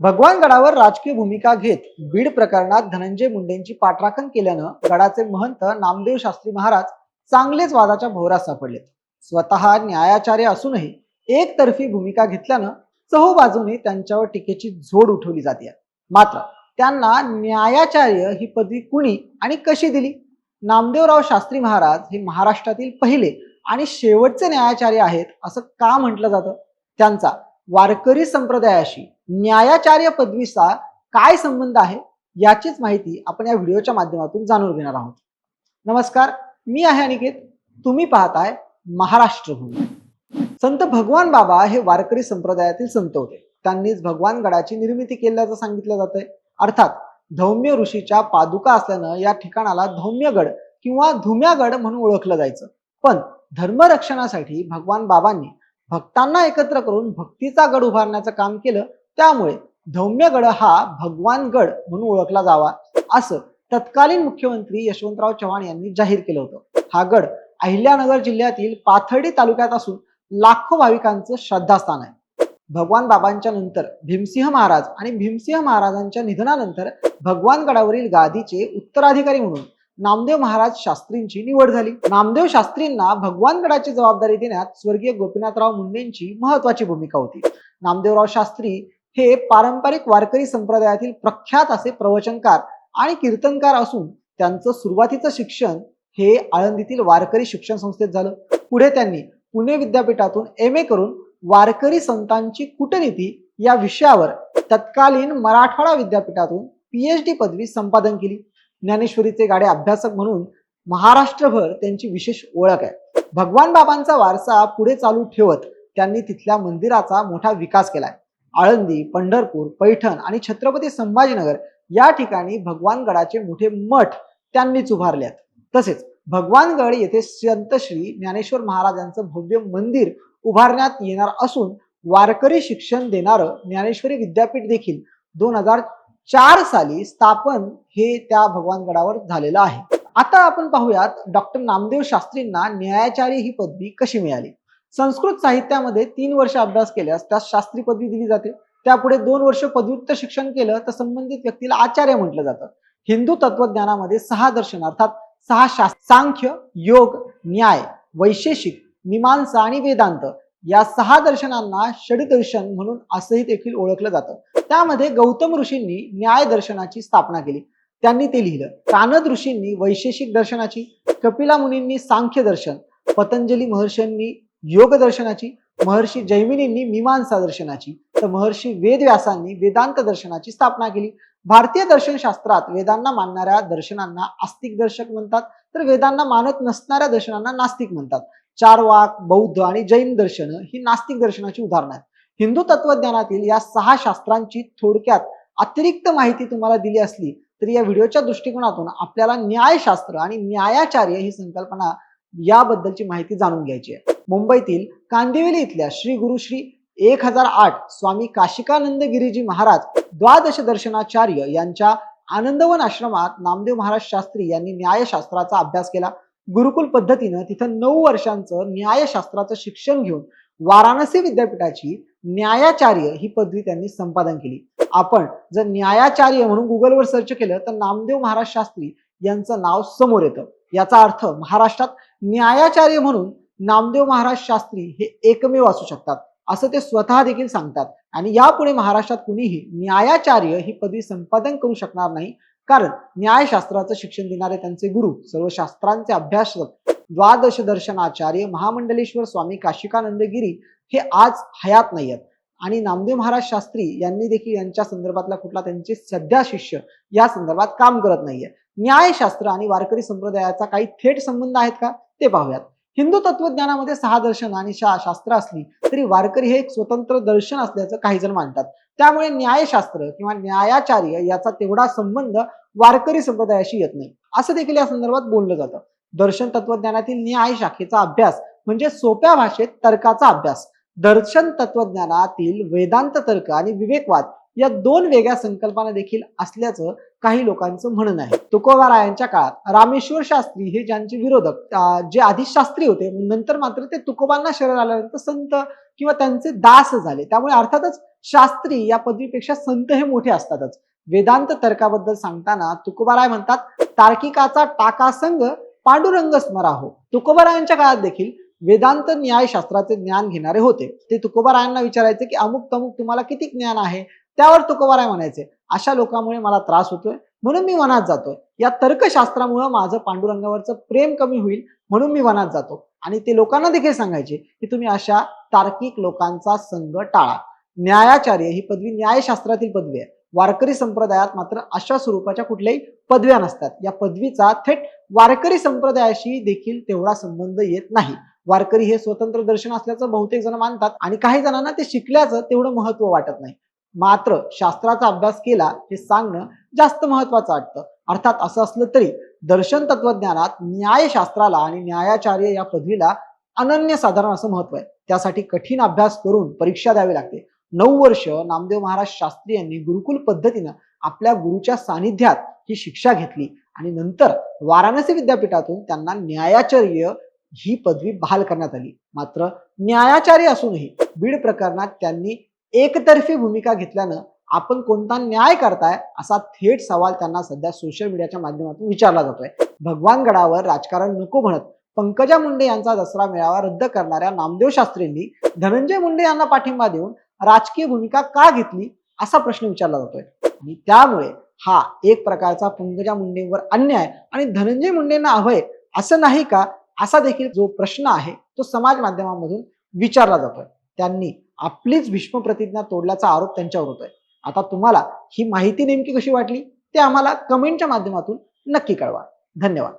भगवान गडावर राजकीय भूमिका घेत बीड प्रकरणात धनंजय मुंडेंची पाठराखण केल्यानं गडाचे महंत नामदेव शास्त्री महाराज चांगलेच वादाच्या भोवरात सापडलेत. स्वतः न्यायाचार्य असूनही एकतर्फी भूमिका घेतल्यानं चहू बाजूने त्यांच्यावर टीकेची झोड उठवली जाते मात्र त्यांना न्यायाचार्य ही पदवी कुणी आणि कशी दिली? नामदेवराव शास्त्री महाराज हे महाराष्ट्रातील पहिले आणि शेवटचे न्यायाचार्य आहेत असं का म्हटलं जातं? त्यांचा वारकरी संप्रदायाशी न्यायाचार्य पदवीचा काय संबंध आहे याचीच माहिती आपण या व्हिडिओच्या माध्यमातून जाणून घेणार आहोत. नमस्कार मी आहे अनिकेत. तुम्ही पाहताय महाराष्ट्र भूमी संत भगवान बाबा हे वारकरी संप्रदायातील संत होते. त्यांनीच भगवान गडाची निर्मिती केल्याचं सांगितलं जातंय. अर्थात धौम्य ऋषीच्या पादुका असल्यानं या ठिकाणाला धौम्यगड किंवा धुम्यागड म्हणून ओळखलं जायचं. पण धर्मरक्षणासाठी भगवान बाबांनी भक्तांना एकत्र करून भक्तीचा गड उभारण्याचं काम केलं त्यामुळे धौम्यगड हा भगवान गड म्हणून ओळखला जावा असं तत्कालीन मुख्यमंत्री यशवंतराव चव्हाण यांनी जाहीर केलं होतं. हा गड अहिल्यानगर जिल्ह्यातील पाथर्डी तालुक्यात असून लाखो भाविकांचं श्रद्धास्थान आहे. भगवान बाबांच्या नंतर भीमसिंह महाराज आणि भीमसिंह महाराजांच्या निधनानंतर भगवान गडावरील गादीचे उत्तराधिकारी म्हणून नामदेव महाराज शास्त्रींची निवड झाली. नामदेव शास्त्रींना भगवानगडाची जबाबदारी देण्यात स्वर्गीय गोपीनाथराव मुंडेंची महत्वाची भूमिका होती. नामदेवराव शास्त्री हे पारंपरिक वारकरी संप्रदायातील प्रख्यात असे प्रवचनकार आणि कीर्तनकार असून त्यांचं सुरुवातीचं शिक्षण हे आळंदीतील वारकरी शिक्षण संस्थेत झालं. पुढे त्यांनी पुणे विद्यापीठातून एम ए करून वारकरी संतांची कूटनीती या विषयावर तत्कालीन मराठवाडा विद्यापीठातून पीएच डी पदवी संपादन केली. ज्ञानेश्वरीचे गाडे अभ्यासक म्हणून महाराष्ट्रभर त्यांची विशेष ओळख आहे. भगवान बाबांचा वारसा पुढे चालू ठेवत त्यांनी तिथल्या मंदिराचा मोठा विकास केलाय. आळंदी पंढरपूर पैठण आणि छत्रपती संभाजीनगर या ठिकाणी भगवानगडाचे मोठे मठ त्यांनीच उभारले तसेच भगवानगड येथे संतश्री ज्ञानेश्वर महाराजांचं भव्य मंदिर उभारण्यात येणार असून वारकरी शिक्षण देणारं ज्ञानेश्वरी विद्यापीठ देखील दोन हजार चार साली स्थापन हे त्या भगवानगडावर झालेलं आहे. आता आपण पाहूयात डॉक्टर नामदेव शास्त्रींना न्यायाचारी ही पदवी कशी मिळाली? संस्कृत साहित्यामध्ये तीन वर्ष अभ्यास केल्यास त्यास शास्त्री पदवी दिली जाते. त्यापुढे दोन वर्ष पदव्युत्तर शिक्षण केलं तर संबंधित व्यक्तीला आचार्य म्हटलं जातं. हिंदू तत्वज्ञानामध्ये सहा दर्शन अर्थात सहा शास्त्र सांख्य योग न्याय वैशेषिक मीमांसा आणि वेदांत या सहा दर्शनांना षडदर्शन म्हणून असंही देखील ओळखलं जातं. त्यामध्ये गौतम ऋषींनी न्याय दर्शनाची स्थापना केली. त्यांनी ते लिहिलं. कानद ऋषींनी वैशेषिक दर्शनाची कपिला मुनींनी सांख्य दर्शन पतंजली महर्षींनी योग दर्शनाची महर्षी जैमिनींनी मीमांसा दर्शनाची तर महर्षी वेदव्यासांनी वेदांत दर्शनाची स्थापना केली. भारतीय दर्शनशास्त्रात वेदांना मानणाऱ्या दर्शनांना आस्तिक दर्शक म्हणतात तर वेदांना मानत नसणाऱ्या दर्शनांना नास्तिक म्हणतात. चार वाक बौद्ध आणि जैन दर्शन ही नास्तिक दर्शनाची उदाहरणं आहेत. हिंदू तत्वज्ञानातील या सहा शास्त्रांची थोडक्यात अतिरिक्त माहिती तुम्हाला दिली असली तरी या व्हिडिओच्या दृष्टिकोनातून आपल्याला न्यायशास्त्र आणि न्यायाचार्य ही संकल्पना याबद्दलची माहिती जाणून घ्यायची आहे. मुंबईतील कांदिवली इथल्या श्री गुरु श्री एक हजार आठ स्वामी काशिकानंद गिरीजी महाराज द्वादश दर्शनाचार्य यांच्या आनंदवन आश्रमात नामदेव महाराज शास्त्री यांनी न्यायशास्त्राचा अभ्यास केला. गुरुकुल पद्धतीनं तिथं नऊ वर्षांचं न्यायशास्त्राचं शिक्षण घेऊन वाराणसी विद्यापीठाची न्यायाचार्य ही पदवी त्यांनी संपादन केली. आपण जर न्यायाचार्य म्हणून गुगलवर सर्च केलं तर नामदेव महाराज शास्त्री यांचं नाव समोर येतं. याचा अर्थ महाराष्ट्रात न्यायाचार्य म्हणून नामदेव महाराज शास्त्री हे एकमेव असू शकतात असं ते स्वतः देखील सांगतात. आणि यापुढे महाराष्ट्रात कुणीही न्यायाचार्य ही पदवी संपादन करू शकणार नाही कारण न्यायशास्त्राचं शिक्षण देणारे त्यांचे गुरु सर्व शास्त्रांचे अभ्यासक द्वादश दर्शनाचार्य महामंडलेश्वर स्वामी काशिकानंद गिरी हे आज हयात नाही आहेत आणि नामदेव महाराज शास्त्री यांनी देखील यांच्या संदर्भातला कुठला त्यांचे सध्या शिष्य या संदर्भात काम करत नाहीये न्यायशास्त्र आणि वारकरी संप्रदायाचा काही थेट संबंध आहेत का? ते पाहूयात. हिंदू तत्वज्ञानामध्ये सहा दर्शन आणि शा शास्त्र असली तरी वारकरी हे एक स्वतंत्र दर्शन असल्याचं काही जण मानतात. त्यामुळे न्यायशास्त्र किंवा न्यायाचार्य याचा तेवढा संबंध वारकरी संप्रदायाशी येत नाही. असं देखील या संदर्भात बोललं जातं. दर्शन तत्वज्ञानातील न्याय शाखेचा अभ्यास म्हणजे सोप्या भाषेत तर्काचा अभ्यास. दर्शन तत्वज्ञानातील वेदांत तर्क आणि विवेकवाद या दोन वेगळ्या संकल्पना देखील असल्याचं काही लोकांचं म्हणणं आहे. तुकोबारायांच्या काळात रामेश्वर शास्त्री हे ज्यांचे विरोधक जे आधी शास्त्री होते नंतर मात्र ते तुकोबांना शरण आल्यानंतर संत किंवा त्यांचे दास झाले. त्यामुळे अर्थातच शास्त्री या पदवीपेक्षा संत हे मोठे असतातच. वेदांत तर्काबद्दल सांगताना तुकोबाराय म्हणतात तार्किकाचा टाका संघ पांडुरंग स्मराहो तुकोबारायांच्या काळात देखील वेदांत न्यायशास्त्राचे ज्ञान घेणारे होते. ते तुकोबारायांना विचारायचे की अमुक तमुक तुम्हाला किती ज्ञान आहे? त्यावर तुकोबाराय म्हणायचे अशा लोकांमुळे मला त्रास होतोय. म्हणून मी वनात जातोय. या तर्कशास्त्रामुळे माझं पांडुरंगावरचं प्रेम कमी होईल म्हणून मी वनात जातो. आणि ते लोकांना देखील सांगायचे की तुम्ही अशा तार्किक लोकांचा संघ टाळा. न्यायाचार्य ही पदवी न्यायशास्त्रातील पदवी आहे. वारकरी संप्रदायात मात्र अशा स्वरूपाच्या कुठल्याही पदव्या नसतात. या पदवीचा थेट वारकरी संप्रदायाशी देखील तेवढा संबंध येत नाही. वारकरी हे स्वतंत्र दर्शन असल्याचं बहुतेक जण मानतात आणि काही जणांना ते शिकल्याचं तेवढं महत्त्व वाटत नाही. मात्र शास्त्राचा अभ्यास केला हे सांगणं जास्त महत्वाचं वाटतं. अर्थात असं असलं तरी दर्शन तत्वज्ञानात न्यायशास्त्राला आणि न्यायाचार्य या पदवीला अनन्य साधारण असं महत्त्व आहे. त्यासाठी कठीण अभ्यास करून परीक्षा द्यावी लागते. नऊ वर्ष नामदेव महाराज शास्त्री यांनी गुरुकुल पद्धतीनं आपल्या गुरुच्या सानिध्यात ही शिक्षा घेतली आणि नंतर वाराणसी विद्यापीठातून त्यांना न्यायाचार्य ही पदवी बहाल करण्यात आली. मात्र न्यायाचार्य असूनही बीड प्रकरणात त्यांनी एकतर्फी भूमिका घेतल्यानं आपण कोणता न्याय करताय असा थेट सवाल त्यांना सध्या सोशल मीडियाच्या माध्यमातून विचारला जातोय. भगवानगडावर राजकारण नको म्हणत पंकजा मुंडे यांचा दसरा मेळावा रद्द करणाऱ्या नामदेव शास्त्रींनी धनंजय मुंडे यांना पाठिंबा देऊन राजकीय भूमिका का घेतली असा प्रश्न विचारला जातोय. आणि त्यामुळे हा एक प्रकारचा पंकजा मुंडेंवर अन्याय आणि धनंजय मुंडेंना अभय असं नाही का असा देखील जो प्रश्न आहे तो समाज माध्यमामधून विचारला जातोय. त्यांनी आपलीच भीष्म प्रतिज्ञा तोडल्याचा आरोप त्यांच्यावर होतोय. आता तुम्हाला ही माहिती नेमकी कशी वाटली ते आम्हाला कमेंटच्या माध्यमातून नक्की कळवा. धन्यवाद.